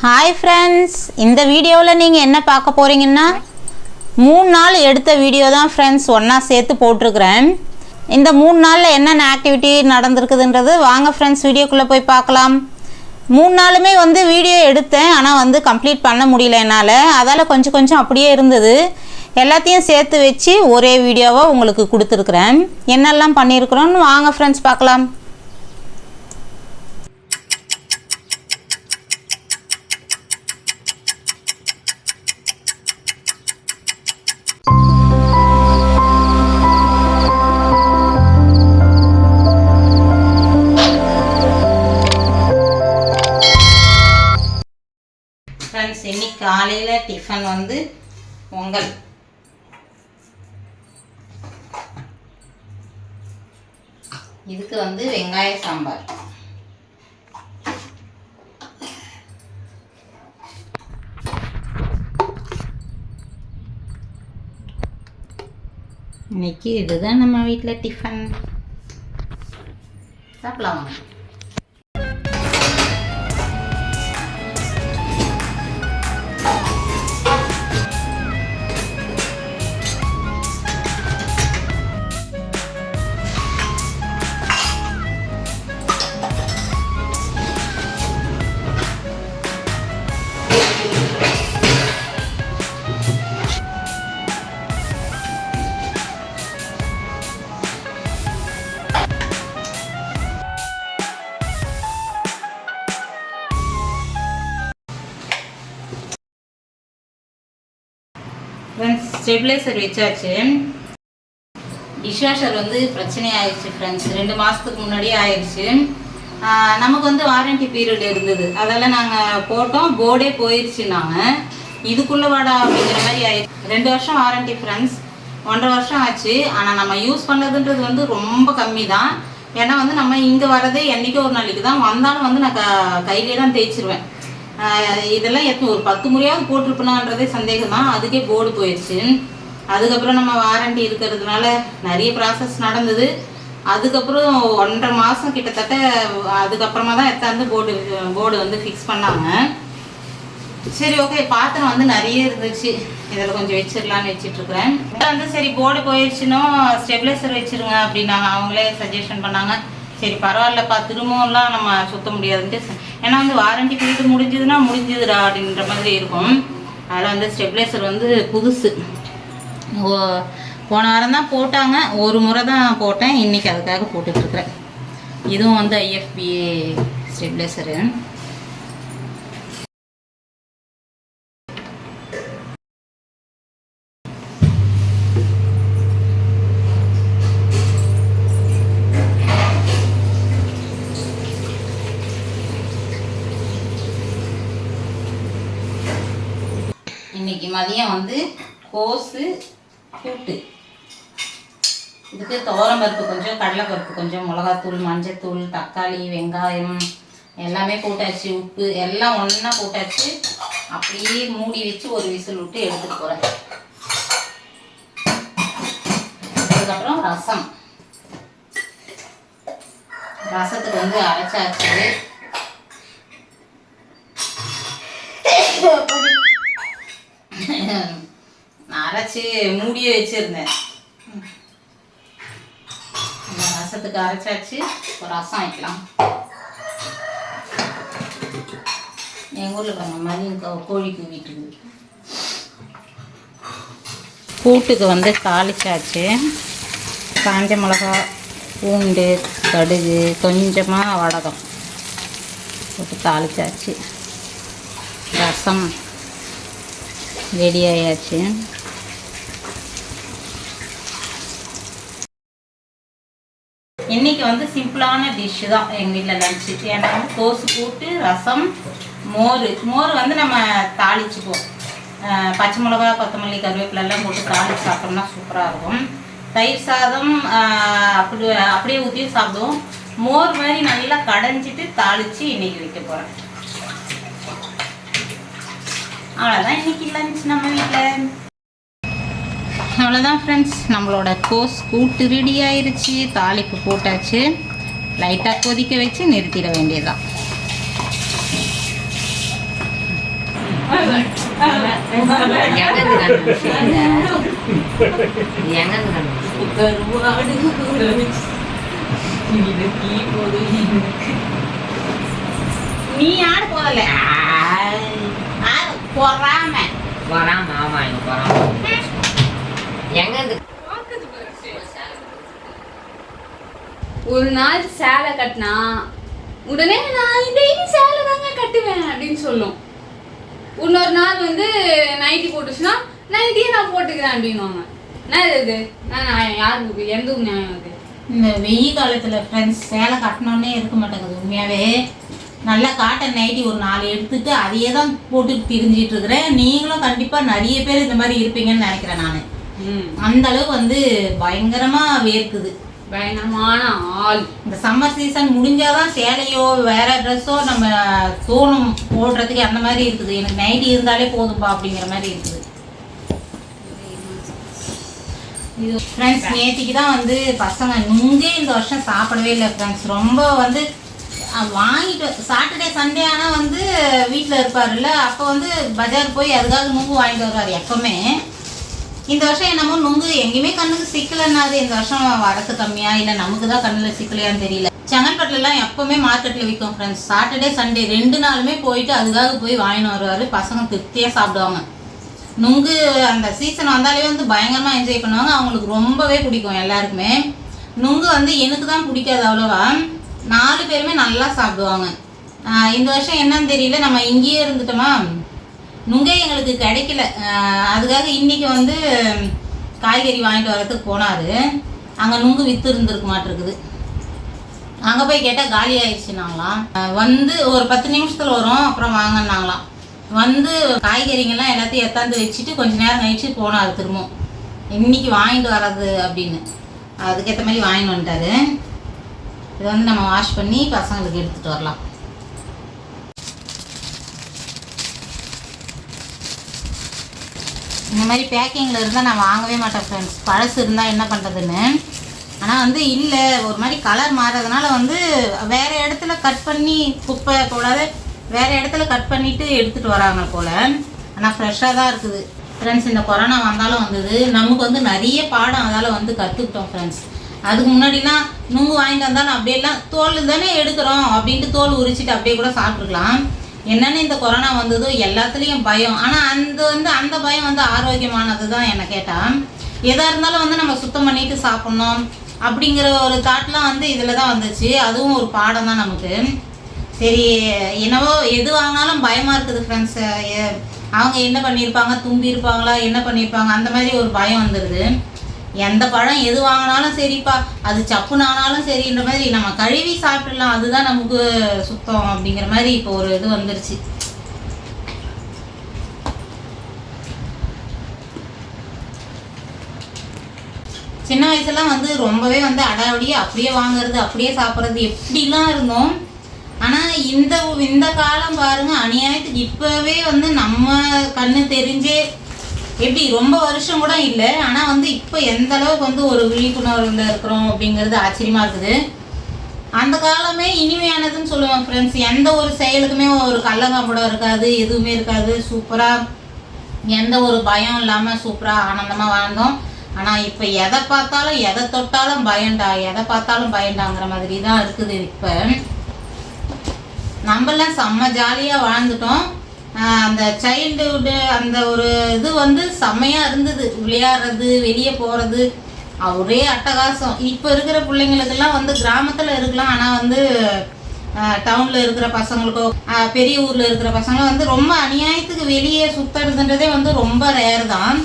Hi friends இந்த வீடியோவில் நீங்கள் என்ன பார்க்க போகிறீங்கன்னா மூணு நாள் எடுத்த வீடியோ தான் ஃப்ரெண்ட்ஸ் ஒன்றா சேர்த்து போட்டிருக்கிறேன். இந்த மூணு நாளில் என்னென்ன ஆக்டிவிட்டி நடந்திருக்குதுன்றது வாங்க ஃப்ரெண்ட்ஸ் வீடியோக்குள்ளே போய் பார்க்கலாம். மூணு நாளுமே வந்து வீடியோ எடுத்தேன் ஆனால் வந்து கம்ப்ளீட் பண்ண முடியல என்னால். அதால் கொஞ்சம் கொஞ்சம் அப்படியே இருந்தது. எல்லாத்தையும் சேர்த்து வச்சு ஒரே வீடியோவாக உங்களுக்கு கொடுத்துருக்குறேன். என்னெல்லாம் பண்ணியிருக்கிறோன்னு வாங்க ஃப்ரெண்ட்ஸ் பார்க்கலாம். இன்னைக்கு காலையில் டிஃபன் வந்து பொங்கல். இதுக்கு வந்து வெங்காய சாம்பார். இன்னைக்கு இதுதான் நம்ம வீட்டில் டிஃபன் சாப்பிடலாம்? ஸ்டெபிளைசர் வச்சாச்சு. டிஷ்வாஷர் வந்து பிரச்சனை ஆயிடுச்சு ஃப்ரெண்ட்ஸ் ரெண்டு மாதத்துக்கு முன்னாடியே ஆயிடுச்சு நமக்கு வந்து வாரண்டி பீரியட் இருந்தது. அதெல்லாம் நாங்கள் போட்டோம். போர்டே போயிடுச்சு நாங்கள் இதுக்குள்ளே வாடா அப்படிங்கிற மாதிரி ஆயிடுச்சு. ரெண்டு வருஷம் வாரண்டி ஃப்ரெண்ட்ஸ் ஒன்றரை வருஷம் ஆச்சு. ஆனால் நம்ம யூஸ் பண்ணதுன்றது வந்து ரொம்ப கம்மி தான் ஏன்னா வந்து நம்ம இங்கே வரதே என்றைக்கோ ஒரு நாளைக்கு தான் வந்தாலும் வந்து நான் க கையிலே தான் தேய்ச்சிருவேன். இதெல்லாம் எத்தனை ஒரு பத்து முறையாவது போட்டிருப்பனான்றதே சந்தேகம்? தான் அதுக்கே போர்டு போயிடுச்சு அதுக்கப்புறம் நம்ம வாரண்டி இருக்கிறதுனால நிறைய ப்ராசஸ் நடந்தது. அதுக்கப்புறம் ஒன்றரை மாதம் கிட்டத்தட்ட அதுக்கப்புறமா தான் எத்தாந்து போர்டு போர்டு வந்து ஃபிக்ஸ் பண்ணாங்க. சரி ஓகே பாத்திரம் வந்து நிறைய இருந்துச்சு. இதில் கொஞ்சம் வச்சிடலான்னு வச்சிட்ருக்குறேன். வந்து சரி போர்டு போயிடுச்சுன்னா ஸ்டெபிலைசர் வச்சுருங்க அப்படின்னாங்க. அவங்களே சஜஷன் பண்ணாங்க. சரி பரவாயில்லப்பா திரும்பவும்லாம் நம்ம சுத்த முடியாதுன்ட்டு ஏன்னா வந்து வாரண்டி பீரியட் முடிஞ்சதுன்னா முடிஞ்சதுடா அப்படின்ற மாதிரி இருக்கும். அதில் வந்து ஸ்டெப்லைசர் வந்து புதுசு. ஓ போன வாரம் தான் போட்டாங்க. ஒரு முறை தான் போட்டேன். இன்றைக்கி அதுக்காக போட்டுட்ருக்குறேன் இதுவும் வந்து ஐஎஃபிஏ ஸ்டெப்லைசரு மதியம் வந்து கோஸு கூட்டு. இதுக்கு துவரம் பருப்பு கொஞ்சம் கடலைப்பருப்பு கொஞ்சம் மிளகாத்தூள் மஞ்சத்தூள் தக்காளி வெங்காயம் எல்லாமே போட்டாச்சு உப்பு எல்லாம் ஒன்றா போட்டாச்சு. அப்படியே மூடி வச்சு ஒரு விசில் விட்டு எடுத்துகிட்டு போகிறேன் அதுக்கப்புறம் ரசம். ரசத்துக்கு வந்து அரைச்சாச்சு. அரைச்சி மூடியே வச்சிருந்தேன். ரசத்துக்கு அரைச்சாச்சு. ஒரு ரசம் வைக்கலாம். எங்கள் ஊரில் பாருங்க மதியம் கோ- கோழி கூவிட்டு கூட்டுக்கு வந்து தாளிச்சாச்சு. காஞ்ச மிளகா பூண்டு கடுகு கொஞ்சமாக வடகம் போட்டு தாளிச்சாச்சு. ரசம் ரெடி ஆயாச்சு. இன்னைக்கு வந்து சிம்பிளான டிஷ் தான் எங்கள் வீட்டில் லஞ்சு ஏன்னா வந்து கோசு கூட்டு ரசம் மோர். மோர் வந்து நம்ம தாளிச்சுப்போம் பச்சை மிளகா கொத்தமல்லி கருவேப்பிலெல்லாம் போட்டு தாளிச்சு சாப்பிட்டோம்னா சூப்பராக இருக்கும். தயிர் சாதம் அப்படி அப்படியே ஊற்றி சாப்பிடுவோம். மோர் மாதிரி நல்லா கடைஞ்சிட்டு தாளித்து இன்னைக்கு வைக்க போகிறேன் அவ்வளோதான் இன்னைக்கு லஞ்ச் நம்ம வீட்டில் அவ்வளோதான் ஃப்ரெண்ட்ஸ் நம்மளோட கோஸ் கூட்டு ரெடி ஆயிருச்சு. தாளிப்பு போட்டாச்சு. லைட்டாக கொதிக்க வச்சு நிறுத்திட வேண்டியதுதான். நீ யாரு போகல? பொறாம. வராம ஆமா வராம எங்கேருந்து ஒரு நாள் சேலை கட்டினா உடனே நான் டெய்லி சேலை தாங்க கட்டுவேன் அப்படின்னு சொல்லும். இன்னொரு நாள் வந்து நைட்டி போட்டுச்சுன்னா நைட்டியே நான் போட்டுக்கிறேன் அப்படின்னுவாங்க. என்ன இது நான் நான் யாருக்கு எந்த நியாயம் அது இந்த வெயில் காலத்துல ஃப்ரெண்ட்ஸ் சேலை கட்டணுன்னே இருக்க மாட்டேங்குது உண்மையாவே. நல்லா காட்டன் நைட்டி ஒரு நாலு எடுத்துட்டு அதையே தான் போட்டுட்டு திரிஞ்சிட்டு இருக்கிறேன். நீங்களும் கண்டிப்பா நிறைய பேர் இந்த மாதிரி இருப்பீங்கன்னு நினைக்கிறேன் நான். அந்த அளவுக்கு வந்து பயங்கரமா வேர்க்குது. பயங்கரமான ஆள். இந்த சம்மர் சீசன் முடிஞ்சாதான் சேலையோ வேற ட்ரெஸ்ஸோ நம்ம தோணும் போடுறதுக்கு அந்த மாதிரி இருக்குது. எனக்கு நைட்டி இருந்தாலே போதும்பா அப்படிங்கிற மாதிரி இருக்குது. இது ஃப்ரெண்ட்ஸ் நேத்திக்கு தான் வந்து பசங்க நுங்கே இந்த வருஷம் சாப்பிடவே இல்லை ஃப்ரெண்ட்ஸ் ரொம்ப வந்து வாங்கிட்டு சாட்டர்டே சண்டே ஆனால் வந்து வீட்டில் இருப்பாருல்ல. அப்போ வந்து பஜார் போய் அதுக்காக நுங்கு வாங்கிட்டு வருவார் எப்பவுமே. இந்த வருஷம் என்னமோ நுங்கு எங்கேயுமே கண்ணுக்கு சிக்கலன்னாது இந்த வருஷம் வரத்து கம்மியா? இல்லை நமக்கு தான் கண்ணில் சிக்கலையான்னு தெரியல. செங்கல்பட்டுலலாம் எப்பவுமே மார்க்கெட்டில் விற்கும் ஃப்ரெண்ட்ஸ் சாட்டர்டே சண்டே ரெண்டு நாளுமே போயிட்டு அதுக்காக போய் வாங்கின்னு வருவார். பசங்க திருப்தியாக சாப்பிடுவாங்க. நுங்கு அந்த சீசன் வந்தாலே வந்து பயங்கரமாக என்ஜாய் பண்ணுவாங்க. அவங்களுக்கு ரொம்பவே பிடிக்கும் எல்லாருக்குமே. நுங்கு வந்து எனக்கு தான் பிடிக்காது அவ்வளோவா. நாலு பேருமே நல்லா சாப்பிடுவாங்க. இந்த வருஷம் என்னன்னு தெரியல. நம்ம இங்கேயே இருந்துட்டோமா? நுங்கை எங்களுக்கு கிடைக்கல. அதுக்காக இன்றைக்கி வந்து காய்கறி வாங்கிட்டு வரதுக்கு போனார். அங்கே நுங்கு விற்று இருந்திருக்க மாட்டிருக்குது. அங்கே போய் கேட்டால் காலி ஆயிடுச்சுனாங்களாம். வந்து ஒரு பத்து நிமிஷத்தில் வரும் அப்புறம் வாங்கினாங்களாம் வந்து காய்கறிங்கெல்லாம் எல்லாத்தையும் எத்தாந்து வச்சுட்டு கொஞ்ச நேரம் கழிச்சு போனார் திரும்பவும். இன்றைக்கி வாங்கிட்டு வர்றது அப்படின்னு. அதுக்கேற்ற மாதிரி வாங்கிட்டு வந்துட்டாரு. இதை வந்து நம்ம வாஷ் பண்ணி பசங்களுக்கு எடுத்துகிட்டு வரலாம். இந்த மாதிரி பேக்கிங்கில் இருந்தால் நான் வாங்கவே மாட்டேன் ஃப்ரெண்ட்ஸ் பழசு இருந்தால் என்ன பண்ணுறதுன்னு ஆனால் வந்து இல்லை ஒரு மாதிரி கலர் மாறதுனால வந்து வேறு இடத்துல கட் பண்ணி குப்பை கூடாது வேறு இடத்துல கட் பண்ணிவிட்டு எடுத்துகிட்டு வராங்க போல். ஆனால் ஃப்ரெஷ்ஷாக தான் இருக்குது. ஃப்ரெண்ட்ஸ் இந்த கொரோனா வந்தாலும் வந்தது. நமக்கு வந்து நிறைய பாடம் அதால் வந்து கற்றுக்கிட்டோம் ஃப்ரெண்ட்ஸ் அதுக்கு முன்னாடிலாம் நுங்கு வாங்கிட்டு வந்தாலும் அப்படியெல்லாம் தோல் தானே எடுக்கிறோம் அப்படின்ட்டு தோல் உரிச்சிட்டு அப்படியே கூட சாப்பிட்ருக்கலாம் என்னன்னு இந்த கொரோனா வந்ததோ எல்லாத்துலேயும் பயம். ஆனால் அந்த வந்து அந்த பயம் வந்து ஆரோக்கியமானது தான் என்னை கேட்டால் எதாக இருந்தாலும் வந்து நம்ம சுத்தம் பண்ணிட்டு சாப்பிட்ணும் அப்படிங்கிற ஒரு தாட்லாம் வந்து இதில் தான் வந்துச்சு. அதுவும் ஒரு பாடம் தான் நமக்கு. சரி என்னவோ எது வாங்கினாலும் பயமாக இருக்குது ஃப்ரெண்ட்ஸ் அவங்க என்ன பண்ணியிருப்பாங்க தும்பி இருப்பாங்களா என்ன பண்ணியிருப்பாங்க அந்த மாதிரி ஒரு பயம் வந்துடுது எந்த பழம் எது வாங்கினாலும் சரிப்பா அது சப்புனானாலும் சரின்ற மாதிரி நம்ம கழுவி சாப்பிடலாம் அதுதான் நமக்கு சுத்தம் அப்படிங்கிற மாதிரி இப்போ ஒரு இது வந்துருச்சு. சின்ன வயசுலாம் வந்து ரொம்பவே வந்து அடாவடியே அப்படியே வாங்குறது அப்படியே சாப்பிட்றது எப்படிலாம் இருந்தோம். ஆனால் இந்த இந்த காலம் பாருங்க அநியாயத்துக்கு இப்போவே வந்து நம்ம கண்ணு தெரிஞ்சே எப்படி ரொம்ப வருஷம் கூட இல்லை. ஆனால் வந்து இப்போ எந்த அளவுக்கு வந்து ஒரு விழிப்புணர்வில் இருக்கிறோம் அப்படிங்கிறது ஆச்சரியமா இருக்குது. அந்த காலமே இனிமையானதுன்னு சொல்லுவேன் ஃப்ரெண்ட்ஸ் எந்த ஒரு செயலுக்குமே ஒரு கள்ளங்காப்படம் இருக்காது எதுவுமே இருக்காது. சூப்பராக எந்த ஒரு பயம் இல்லாமல் சூப்பராக ஆனந்தமாக வாழ்ந்தோம். ஆனால் இப்போ எதை பார்த்தாலும் எதை தொட்டாலும் பயண்டா எதை பார்த்தாலும் பயண்டாங்கிற மாதிரி தான் இருக்குது இப்போ. நம்மளாம் செம்ம ஜாலியாக வாழ்ந்துட்டோம். அந்த சைல்டுஹுட்டு அந்த ஒரு இது வந்து செம்மையாக இருந்தது. விளையாடுறது வெளியே போகிறது ஒரே அட்டகாசம். இப்போ இருக்கிற பிள்ளைங்களுக்கெல்லாம் வந்து கிராமத்தில் இருக்கலாம். ஆனால் வந்து டவுனில் இருக்கிற பசங்களுக்கோ பெரிய ஊரில் இருக்கிற பசங்களும் வந்து ரொம்ப அநியாயத்துக்கு வெளியே சுற்றுறதுன்றதே வந்து ரொம்ப ரேர் தான்.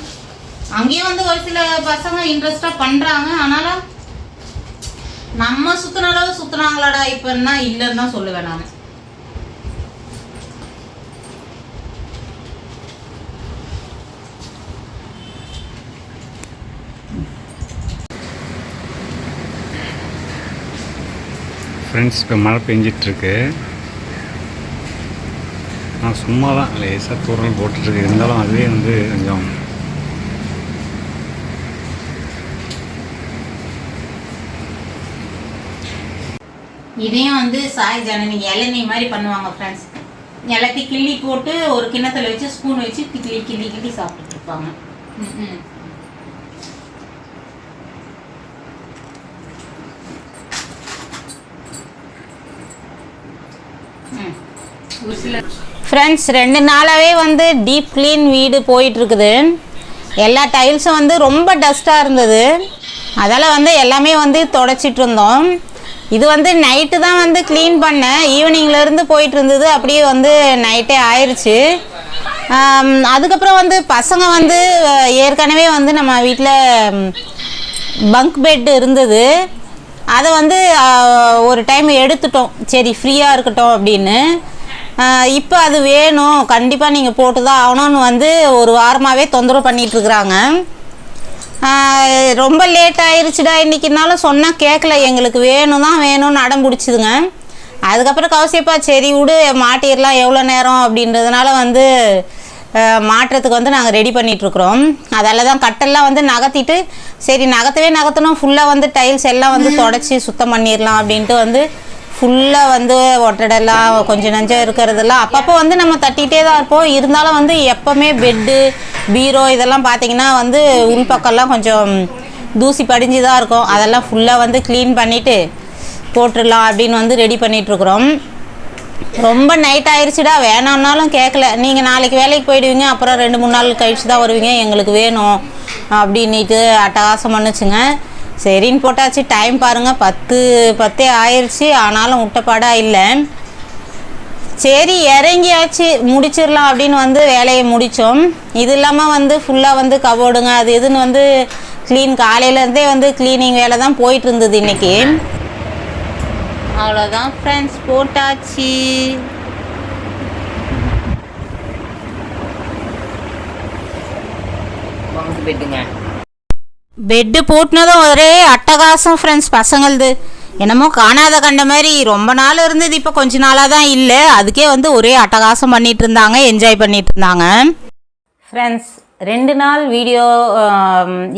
அங்கேயும் வந்து ஒரு சில பசங்க இன்ட்ரெஸ்டாக பண்ணுறாங்க ஆனாலும் நம்ம சுற்றின அளவு சுற்றுனாங்களாடா இப்போன்னா இல்லைன்னு தான் சொல்லுவேன் நான். ஃப்ரெண்ட்ஸ் இப்போ மழை பெஞ்சிட்ருக்கு. நான் சும்மா தான் லேசாக தூரல் போட்டுட்ருக்கு. இருந்தாலும் அதுவே வந்து கொஞ்சம் இதையும் வந்து சாய் ஜனனி இளநீ மாதிரி பண்ணுவாங்க ஃப்ரெண்ட்ஸ் எல்லாத்தையும் கிள்ளி போட்டு ஒரு கிண்ணத்தில் வச்சு ஸ்பூன் வச்சு கிள்ளி கிள்ளி கிள்ளி சாப்பிட்டுட்டு இருப்பாங்க. ம். ம் ஃப்ரெண்ட்ஸ் ரெண்டு நாளாகவே வந்து டீப் க்ளீன் வீடு போயிட்டுருக்குது. எல்லா டைல்ஸும் வந்து ரொம்ப டஸ்ட்டாக இருந்தது. அதால் வந்து எல்லாமே வந்து தொடச்சிட்டு இருந்தோம் இது வந்து நைட்டு தான் வந்து க்ளீன் பண்ணேன். ஈவினிங்லேருந்து போயிட்டு இருந்தது அப்படியே வந்து நைட்டே ஆயிடுச்சு அதுக்கப்புறம் வந்து பசங்க வந்து ஏற்கனவே வந்து நம்ம வீட்டில் பங்க் பெட் இருந்தது. அதை வந்து ஒரு டைம் எடுத்துட்டோம். சரி ஃப்ரீயாக இருக்கட்டும் அப்படின்னு. இப்போ அது வேணும். கண்டிப்பாக நீங்கள் போட்டு தான் ஆகணும்னு வந்து ஒரு வாரமாகவே தொந்தரவு பண்ணிட்டு இருக்கிறாங்க. ரொம்ப லேட் ஆயிடுச்சுடா இன்னைக்குனாலும் சொன்னால் கேட்கல எங்களுக்கு வேணும் தான் வேணும்னு அடம் பிடிச்சிதுங்க. அதுக்கப்புறம் கௌசியப்பா சரி விடு மாட்டிடலாம் எவ்வளோ நேரம் அப்படின்றதுனால வந்து மாற்றத்துக்கு வந்து நாங்கள் ரெடி பண்ணிகிட்ருக்குறோம் அதால் தான் கட்டெல்லாம் வந்து நகர்த்திட்டு சரி நகர்த்தவே நகர்த்தணும். ஃபுல்லாக வந்து டைல்ஸ் எல்லாம் வந்து தொடச்சி சுத்தம் பண்ணிடலாம் அப்படின்ட்டு வந்து ஃபுல்லாக வந்து ஒட்டடெல்லாம் கொஞ்சம் நஞ்சம் இருக்கிறதெல்லாம் அப்பப்போ வந்து நம்ம தட்டிகிட்டே தான் இருப்போம். இருந்தாலும் வந்து எப்போவுமே பெட்டு பீரோ இதெல்லாம் பார்த்தீங்கன்னா வந்து உள்பக்கம்லாம் கொஞ்சம் தூசி படிஞ்சு தான் இருக்கும். அதெல்லாம் ஃபுல்லாக வந்து க்ளீன் பண்ணிவிட்டு போட்டுடலாம் அப்படின்னு வந்து ரெடி பண்ணிகிட்ருக்குறோம் ரொம்ப நைட் ஆயிடுச்சுடா வேணாம்னாலும் கேட்கல நீங்கள் நாளைக்கு வேலைக்கு போயிடுவீங்க அப்புறம் ரெண்டு மூணு நாள் கழிச்சு தான் வருவீங்க. எங்களுக்கு வேணும். அப்படின்ட்டு அட்டகாசம் பண்ணுச்சுங்க. சரின்னு போட்டாச்சு. டைம் பாருங்கள் பத்து பத்தே ஆயிடுச்சு ஆனாலும் முட்டைப்பாடாக இல்லை. சரி இறங்கியாச்சு. முடிச்சிடலாம் அப்படின்னு வந்து வேலையை முடித்தோம் இது இல்லாமல் வந்து ஃபுல்லாக வந்து கபோர்டுங்க அது இதுன்னு வந்து க்ளீன் காலையிலேருந்தே வந்து க்ளீனிங் வேலை தான் போயிட்டு இருந்தது இன்றைக்கி அவ்வளோதான் ஃப்ரெண்ட்ஸ் போட்டாச்சு பெட்டுங்க பெட்டு போட்டினதும் ஒரே அட்டகாசம் ஃப்ரெண்ட்ஸ் பசங்களது. என்னமோ காணாத கண்ட மாதிரி ரொம்ப நாள் இருந்தது. இப்போ கொஞ்ச நாளாக தான் இல்லை. அதுக்கே வந்து ஒரே அட்டகாசம் பண்ணிட்டு இருந்தாங்க என்ஜாய் பண்ணிட்டு இருந்தாங்க ஃப்ரெண்ட்ஸ் ரெண்டு நாள் வீடியோ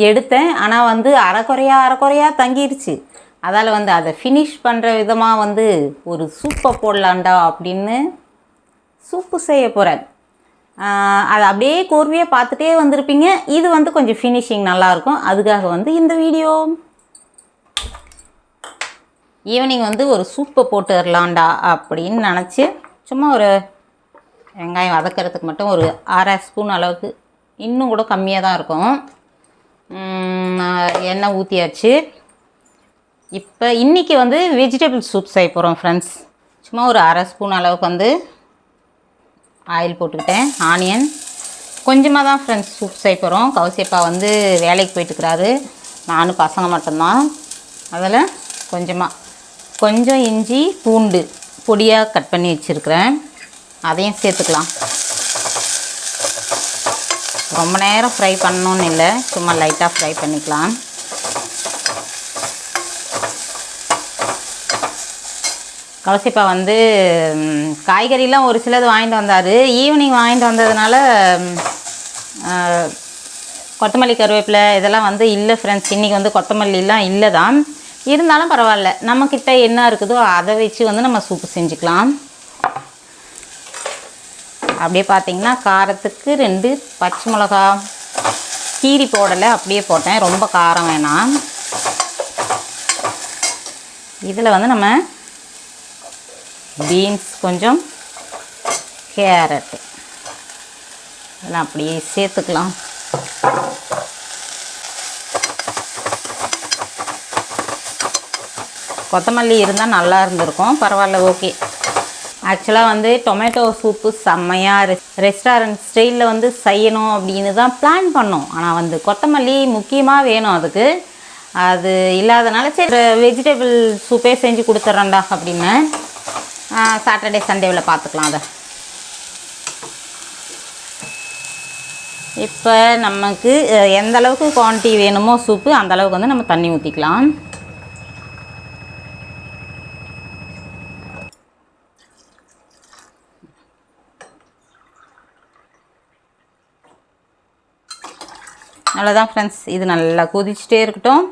எடுத்தேன். ஆனால் வந்து அரைக்குறையா அரைக்குறையா தங்கிருச்சு. அதால் வந்து அதை ஃபினிஷ் பண்ணுற விதமாக வந்து ஒரு சூப்பை போடலாண்டா அப்படின்னு சூப்பு செய்ய போகிறேன் அதை அப்படியே கூர்மையாக பார்த்துட்டே வந்திருப்பீங்க. இது வந்து கொஞ்சம் ஃபினிஷிங் நல்லாயிருக்கும். அதுக்காக வந்து இந்த வீடியோ. ஈவினிங் வந்து ஒரு சூப்பை போட்டுடலாம்டா அப்படின்னு நினச்சி சும்மா ஒரு வெங்காயம் வதக்கிறதுக்கு மட்டும் ஒரு அரை ஸ்பூன் அளவுக்கு. இன்னும் கூட கம்மியாக தான் இருக்கும். எண்ணெய் ஊற்றியாச்சு இப்போ இன்றைக்கி வந்து வெஜிடபிள் சூப் செய்ய போகிறோம் ஃப்ரெண்ட்ஸ் சும்மா ஒரு அரை ஸ்பூன் அளவுக்கு வந்து ஆயில் போட்டுக்கிட்டேன் ஆனியன் கொஞ்சமாக தான் ஃப்ரெண்ட்ஸ் சூப் செய்ய போகிறோம் கௌசியப்பா வந்து வேலைக்கு போயிட்டுருக்கிறாரு. நானும் பசங்க மட்டும்தான். அதில் கொஞ்சமாக கொஞ்சம் இஞ்சி பூண்டு பொடியாக கட் பண்ணி வச்சுருக்கிறேன். அதையும் சேர்த்துக்கலாம். ரொம்ப நேரம் ஃப்ரை பண்ணணும்னு இல்லை. சும்மா லைட்டாக ஃப்ரை பண்ணிக்கலாம். கௌசிப்பா வந்து காய்கறிலாம் ஒரு சிலது வாங்கிட்டு வந்தார். ஈவினிங் வாங்கிட்டு வந்ததுனால கொத்தமல்லி கருவேப்பிலை இதெல்லாம் வந்து இல்லை ஃப்ரெண்ட்ஸ் இன்றைக்கி வந்து கொத்தமல்லிலாம் இல்லை தான். இருந்தாலும் பரவாயில்ல. நம்மக்கிட்ட என்ன இருக்குதோ அதை வச்சு வந்து நம்ம சூப்பு செஞ்சுக்கலாம். அப்படியே பார்த்திங்கன்னா காரத்துக்கு ரெண்டு பச்சை மிளகா கீரி போடலை. அப்படியே போட்டேன். ரொம்ப காரம் வேணாம். இதில் வந்து நம்ம பீன்ஸ் கொஞ்சம் கேரட். இதெல்லாம் அப்படியே சேர்த்துக்கலாம். கொத்தமல்லி இருந்தால் நல்லா இருந்திருக்கும். பரவாயில்ல ஓகே. ஆக்சுவலாக வந்து டொமேட்டோ சூப்பு செம்மையாக ரெஸ்டாரண்ட் ஸ்டைலில் வந்து செய்யணும் அப்படின்னு தான் பிளான் பண்ணோம். ஆனால் வந்து கொத்தமல்லி முக்கியமாக வேணும் அதுக்கு. அது இல்லாதனால சரி வெஜிடபிள் சூப்பே செஞ்சு கொடுத்துட்றேன்டா அப்படின்னு. சாட்டர்டே சண்டேவில் பார்த்துக்கலாம் அதை. இப்போ நமக்கு எந்த அளவுக்கு குவான்டிட்டி வேணுமோ சூப்பு அந்த அளவுக்கு வந்து நம்ம தண்ணி ஊற்றிக்கலாம் அவ்வளோதான் ஃப்ரெண்ட்ஸ் இது நல்லா கொதிச்சுட்டே இருக்கட்டும்.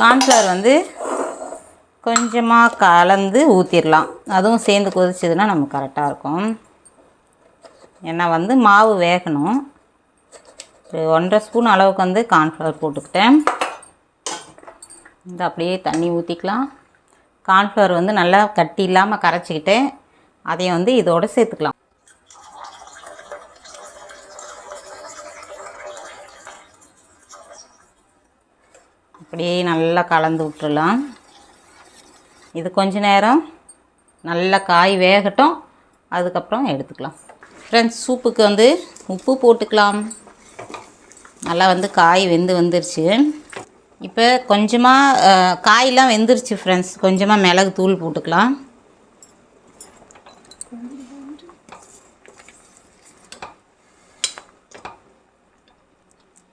கார்ன்ஃப்ளவர் வந்து கொஞ்சமாக கலந்து ஊற்றிடலாம் அதுவும் சேர்ந்து கொதிச்சதுன்னா நமக்கு கரெக்டாக இருக்கும். ஏன்னா வந்து மாவு வேகணும். ஒரு ஒன்றரை ஸ்பூன் அளவுக்கு வந்து கார்ன்ஃப்ளவர் போட்டுக்கிட்டேன். இந்த அப்படியே தண்ணி ஊற்றிக்கலாம் கார்ன்ஃப்ளவர் வந்து நல்லா கட்டி இல்லாமல் கரைச்சிக்கிட்டு அதையும் வந்து இதோட சேர்த்துக்கலாம். அப்படியே நல்லா கலந்து விட்டுடலாம் இது கொஞ்ச நேரம் நல்லா காய் வேகட்டும். அதுக்கப்புறம் எடுத்துக்கலாம். ஃப்ரெண்ட்ஸ் சூப்புக்கு வந்து உப்பு போட்டுக்கலாம். நல்லா வந்து காய் வெந்து வந்துருச்சு. இப்போ கொஞ்சமாக காயெலாம் வெந்துருச்சு ஃப்ரெண்ட்ஸ் கொஞ்சமாக மிளகு தூள் போட்டுக்கலாம்.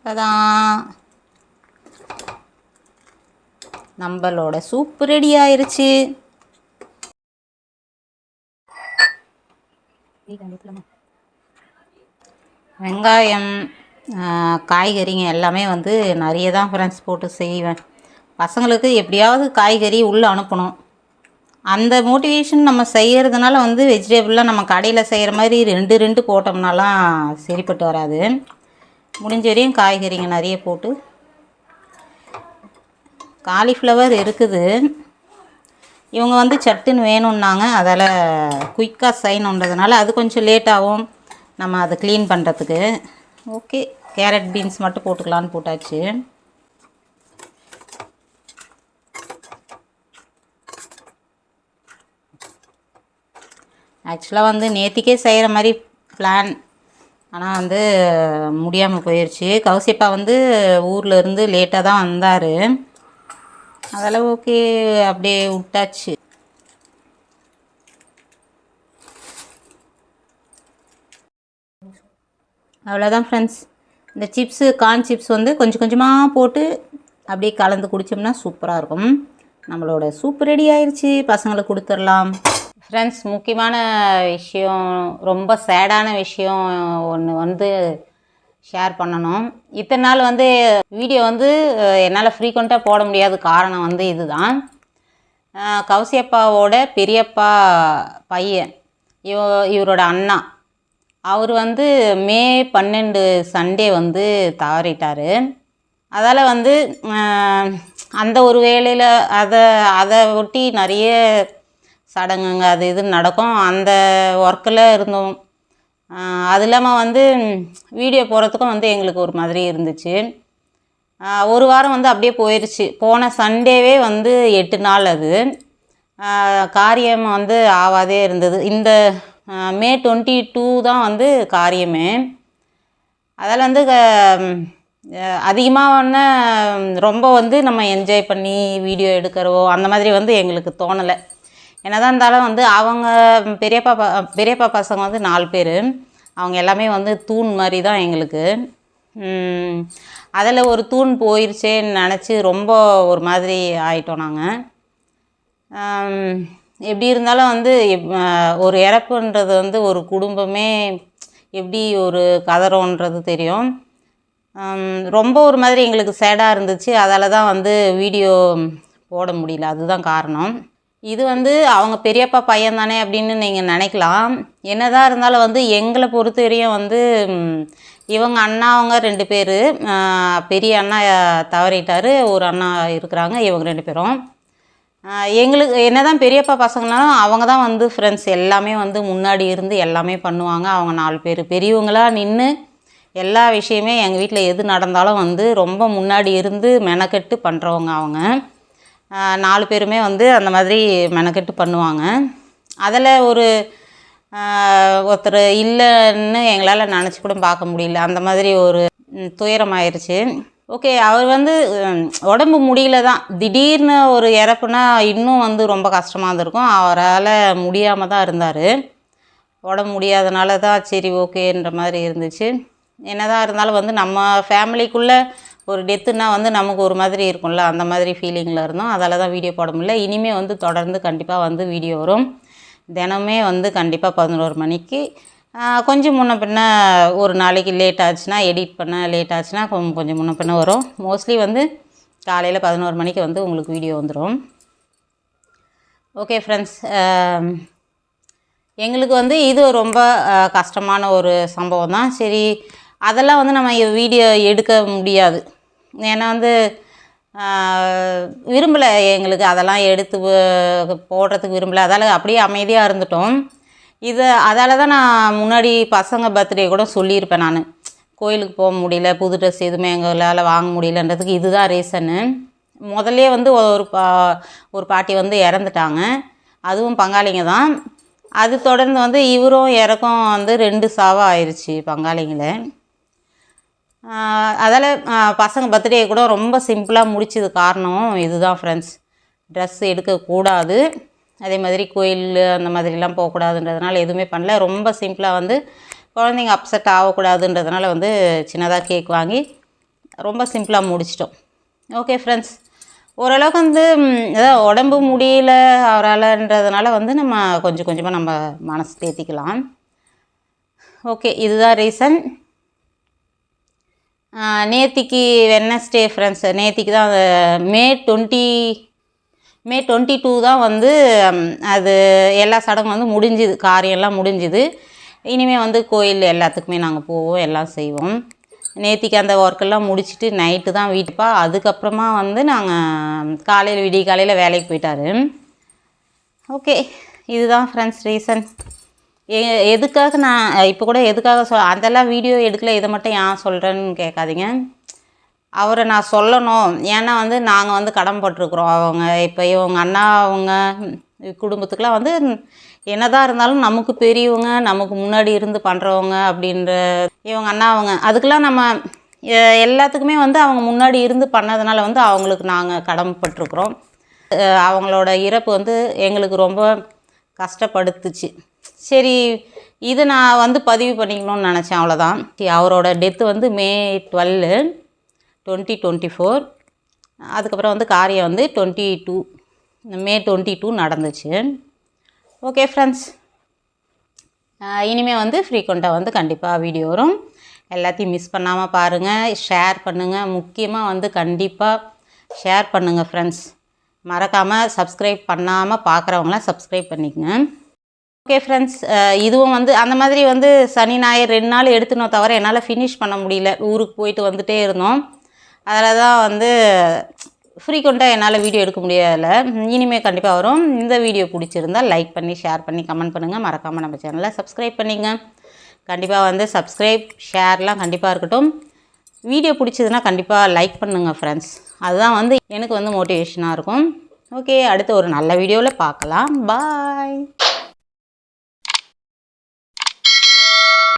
அதான். நம்மளோட சூப் ரெடி ஆயிருச்சு. வெங்காயம் காய்கறிங்க எல்லாமே வந்து நிறைய தான் ஃப்ரெண்ட்ஸ் போட்டு செய்வேன். பசங்களுக்கு எப்படியாவது காய்கறி உள்ளே அனுப்பணும். அந்த மோட்டிவேஷன் நம்ம செய்கிறதுனால வந்து வெஜிடபிள்லாம் நம்ம கடையில் செய்கிற மாதிரி ரெண்டு ரெண்டு போட்டோம்னாலாம் சரிப்பட்டு வராது. முடிஞ்ச வரையும் காய்கறிங்க நிறைய போட்டு காலிஃப்ளவர் இருக்குது. இவங்க வந்து சட்டுன்னு வேணும்னாங்க. அதால் குயிக்காக செய்யணுன்றதுனால அது கொஞ்சம் லேட் ஆகும். நம்ம அதை க்ளீன் பண்ணுறதுக்கு ஓகே கேரட் பீன்ஸ் மட்டும் போட்டுக்கலான்னு போட்டாச்சு. ஆக்சுவலாக வந்து நேத்திக்கே செய்கிற மாதிரி பிளான். ஆனால் வந்து முடியாமல் போயிடுச்சு கௌசியப்பா வந்து ஊரில் இருந்து லேட்டாக தான் வந்தார். அதெல்லாம் ஓகே அப்படியே விட்டாச்சு. அவ்வளோதான் ஃப்ரெண்ட்ஸ் இந்த சிப்ஸு கார்ன் சிப்ஸ் வந்து கொஞ்சம் கொஞ்சமாக போட்டு அப்படியே கலந்து குடித்தோம்னா சூப்பராக இருக்கும். நம்மளோட சூப் ரெடி ஆயிடுச்சு பசங்களுக்கு கொடுத்துடலாம். ஃப்ரெண்ட்ஸ் முக்கியமான விஷயம் ரொம்ப சேடான விஷயம் ஒன்று வந்து ஷேர் பண்ணணும். இத்தனை நாள் வந்து வீடியோ வந்து என்னால் ஃப்ரீக்வெண்ட்டாக போட முடியாத காரணம் வந்து இதுதான். கௌசியப்பாவோட பெரியப்பா பையன் இவ இவரோட அண்ணா அவர் வந்து மே பன்னெண்டு சண்டே வந்து தவறிட்டார். அதால் வந்து அந்த ஒரு வேலையில் அதை அதை ஒட்டி நிறைய சடங்குங்க அது இது நடக்கும். அந்த ஒர்க்கில் இருந்தோம் அது இல்லாமல் வந்து வீடியோ போகிறதுக்கும் வந்து எங்களுக்கு ஒரு மாதிரி இருந்துச்சு. ஒரு வாரம் வந்து அப்படியே போயிடுச்சு போன சண்டேவே வந்து எட்டு நாள் அது. காரியம் வந்து ஆவாதே இருந்தது. இந்த மே டுவெண்ட்டி டூ தான் வந்து காரியமே. அதில் வந்து அதிகமான ரொம்ப வந்து நம்ம என்ஜாய் பண்ணி வீடியோ எடுக்கிறவோ அந்த மாதிரி வந்து எங்களுக்கு தோணலை. என்னதான் இருந்தாலும் வந்து அவங்க பெரியப்பா ப- பெரியப்பா பசங்க வந்து நாலு பேர். அவங்க எல்லாமே வந்து தூண் மாதிரி தான் எங்களுக்கு அதில் ஒரு தூண் போயிடுச்சேன்னு நினச்சி ரொம்ப ஒரு மாதிரி ஆயிட்டோம் நாங்கள் எப்படி இருந்தாலும் வந்து எப்- ஒரு இறப்புன்றது வந்து ஒரு குடும்பமே எப்படி ஒரு கதறோன்றது தெரியும். ரொம்ப ஒரு மாதிரி எங்களுக்கு சேடாக இருந்துச்சு. அதால் தான் வந்து வீடியோ போட முடியல. அதுதான் காரணம். இது வந்து அவங்க பெரியப்பா பையன் தானே அப்படின்னு நீங்கள் நினைக்கலாம். என்னதான் இருந்தாலும் வந்து எங்களை பொறுத்த வரையும் வந்து இவங்க அண்ணா அவங்க ரெண்டு பேர் பெரிய அண்ணா தவறிட்டார் ஒரு அண்ணா இருக்கிறாங்க இவங்க ரெண்டு பேரும். எங்களுக்கு எங்களுக்கு என்னதான் பெரியப்பா பசங்கனாலும் அவங்க தான் வந்து ஃப்ரெண்ட்ஸ் எல்லாமே வந்து முன்னாடி இருந்து எல்லாமே பண்ணுவாங்க. அவங்க நாலு பேர் பெரியவங்களாக நின்று எல்லா விஷயமே எங்கள் வீட்டில் எது நடந்தாலும் வந்து ரொம்ப முன்னாடி இருந்து மெனக்கெட்டு பண்ணுறவங்க அவங்க. நாலு பேருமே வந்து அந்த மாதிரி மெனக்கெட்டு பண்ணுவாங்க. அதில் ஒரு ஒருத்தர் இல்லைன்னு எங்களால் நினச்சி கூட பார்க்க முடியல. அந்த மாதிரி ஒரு துயரமாயிருச்சு. ஓகே அவர் வந்து உடம்பு முடியல தான். திடீர்னு ஒரு இறப்புனா இன்னும் வந்து ரொம்ப கஷ்டமாக இருந்திருக்கும். அவரால் முடியாமல் தான் இருந்தார். உடம்பு முடியாதனால தான் சரி ஓகேன்ற மாதிரி இருந்துச்சு. என்னதான் இருந்தாலும் வந்து நம்ம ஃபேமிலிக்குள்ளே ஒரு டெத்துனா வந்து நமக்கு ஒரு மாதிரி இருக்கும்ல அந்த மாதிரி ஃபீலிங்கில் இருந்தோம். அதால் தான் வீடியோ போட முடியல. இனிமேல் வந்து தொடர்ந்து கண்டிப்பாக வந்து வீடியோ வரும். தினமே வந்து கண்டிப்பாக பதினோரு மணிக்கு. கொஞ்சம் முன்ன பின்ன ஒரு நாளைக்கு லேட் ஆச்சுன்னா எடிட் பண்ண லேட் ஆச்சுன்னா கொஞ்சம் கொஞ்சம் முன்ன பின்ன வரும். மோஸ்ட்லி வந்து காலையில் பதினோரு மணிக்கு வந்து உங்களுக்கு வீடியோ வந்துடும் ஓகே ஃப்ரெண்ட்ஸ் எங்களுக்கு வந்து இது ரொம்ப கஷ்டமான ஒரு சம்பவம் தான். சரி அதெல்லாம் வந்து நம்ம வீடியோ எடுக்க முடியாது. ஏன்னா வந்து விரும்பலை எங்களுக்கு. அதெல்லாம் எடுத்து போடுறதுக்கு விரும்பலை. அதால் அப்படியே அமைதியாக இருந்துட்டோம். இது அதால் தான் நான் முன்னாடி பசங்க பர்த்டே கூட சொல்லியிருப்பேன் நான். கோயிலுக்கு போக முடியல புது ட்ரெஸ் எதுவுமே எங்களால் வாங்க முடியலன்றதுக்கு இதுதான் ரீசனு முதல்லே வந்து ஒரு பா ஒரு பாட்டி வந்து இறந்துட்டாங்க. அதுவும் பங்காளிங்க தான். அது தொடர்ந்து வந்து இவரும் இறக்கும் வந்து ரெண்டு சாவாக ஆயிடுச்சு பங்காளிங்கள. அதால் பசங்க பர்த்டே கூட ரொம்ப சிம்பிளாக முடிச்சது காரணம் இதுதான் ஃப்ரெண்ட்ஸ் ட்ரெஸ் எடுக்கக்கூடாது அதே மாதிரி கோயில் அந்த மாதிரிலாம் போகக்கூடாதுன்றதுனால எதுவுமே பண்ணல. ரொம்ப சிம்பிளாக வந்து குழந்தைங்க அப்செட் ஆகக்கூடாதுன்றதுனால வந்து சின்னதாக கேக் வாங்கி ரொம்ப சிம்பிளாக முடிச்சிட்டோம். ஓகே ஃப்ரெண்ட்ஸ் ஓரளவுக்கு வந்து ஏதாவது அதாவது உடம்பு முடியல அவராலன்றதுனால வந்து நம்ம கொஞ்சம் கொஞ்சமாக நம்ம மனசு தேத்திக்கலாம். ஓகே இதுதான் ரீசன் நேத்திக்கு வெட்னஸ்டே ஃப்ரெண்ட்ஸ் நேத்திக்கு தான் அந்த May twenty May twenty two தான் வந்து அது எல்லா சடங்கும் வந்து முடிஞ்சுது. காரியம்லாம் முடிஞ்சுது. இனிமேல் வந்து கோயில் எல்லாத்துக்குமே நாங்கள் போவோம் எல்லாம் செய்வோம். நேத்திக்கு அந்த ஒர்க்கெல்லாம் முடிச்சுட்டு நைட்டு தான் வீட்டுப்பா. அதுக்கப்புறமா வந்து நாங்கள் காலையில் விடிய காலையில் வேலைக்கு போயிட்டாரு. ஓகே இதுதான் ஃப்ரெண்ட்ஸ் ரீசன் எ எதுக்காக நான் இப்போ கூட எதுக்காக சொ அதெல்லாம் வீடியோ எடுக்கல இதை மட்டும் ஏன் சொல்கிறேன்னு கேட்காதீங்க. அவரை நான் சொல்லணும். ஏன்னா வந்து நாங்கள் வந்து கடன்பட்டுருக்குறோம் அவங்க. இப்போ இவங்க அண்ணா அவங்க குடும்பத்துக்கெலாம் வந்து என்னதான் இருந்தாலும் நமக்கு பெரியவங்க நமக்கு முன்னாடி இருந்து பண்ணுறவங்க அப்படின்ற இவங்க அண்ணா அவங்க. அதுக்கெலாம் நம்ம எல்லாத்துக்குமே வந்து அவங்க முன்னாடி இருந்து பண்ணதுனால வந்து அவங்களுக்கு நாங்கள் கடமைப்பட்டிருக்குறோம் அவங்களோட இறப்பு வந்து எங்களுக்கு ரொம்ப கஷ்டப்படுத்துச்சு. சரி இது நான் வந்து பதிவு பண்ணிக்கணும்னு நினச்சேன் அவ்வளோதான் அவரோட டெத்து வந்து May twelve twenty twenty four. அதுக்கப்புறம் வந்து காரியம் வந்து twenty two. May twenty two நடந்துச்சு. ஓகே ஃப்ரெண்ட்ஸ் இனிமேல் வந்து ஃப்ரீக்வெண்ட்டாக வந்து கண்டிப்பாக வீடியோ வரும். எல்லாத்தையும் மிஸ் பண்ணாமல் பாருங்கள் ஷேர் பண்ணுங்கள் முக்கியமாக வந்து கண்டிப்பாக ஷேர் பண்ணுங்கள் ஃப்ரெண்ட்ஸ் மறக்காமல் சப்ஸ்கிரைப் பண்ணாமல் பார்க்குறவங்களாம் சப்ஸ்கிரைப் பண்ணிக்கங்க. ஓகே ஃப்ரெண்ட்ஸ் இதுவும் வந்து அந்த மாதிரி வந்து சனி ஞாயிறு ரெண்டு நாள் எடுத்துனோம் தவிர என்னால் ஃபினிஷ் பண்ண முடியல. ஊருக்கு போயிட்டு வந்துட்டே இருந்தோம். அதில் தான் வந்து ஃப்ரீக்வெண்ட்டாக என்னால் வீடியோ எடுக்க முடியலை. இனிமேல் கண்டிப்பாக வரும். இந்த வீடியோ பிடிச்சிருந்தா லைக் பண்ணி ஷேர் பண்ணி கமெண்ட் பண்ணுங்கள் மறக்காமல் நம்ம சேனலை சப்ஸ்கிரைப் பண்ணிங்க. கண்டிப்பாக வந்து சப்ஸ்கிரைப் ஷேர்லாம் கண்டிப்பாக இருக்கட்டும். வீடியோ பிடிச்சதுன்னா கண்டிப்பாக லைக் பண்ணுங்கள் ஃப்ரெண்ட்ஸ் அதுதான் வந்து எனக்கு வந்து மோட்டிவேஷனாக இருக்கும். ஓகே அடுத்து ஒரு நல்ல வீடியோவில் பார்க்கலாம். பாய்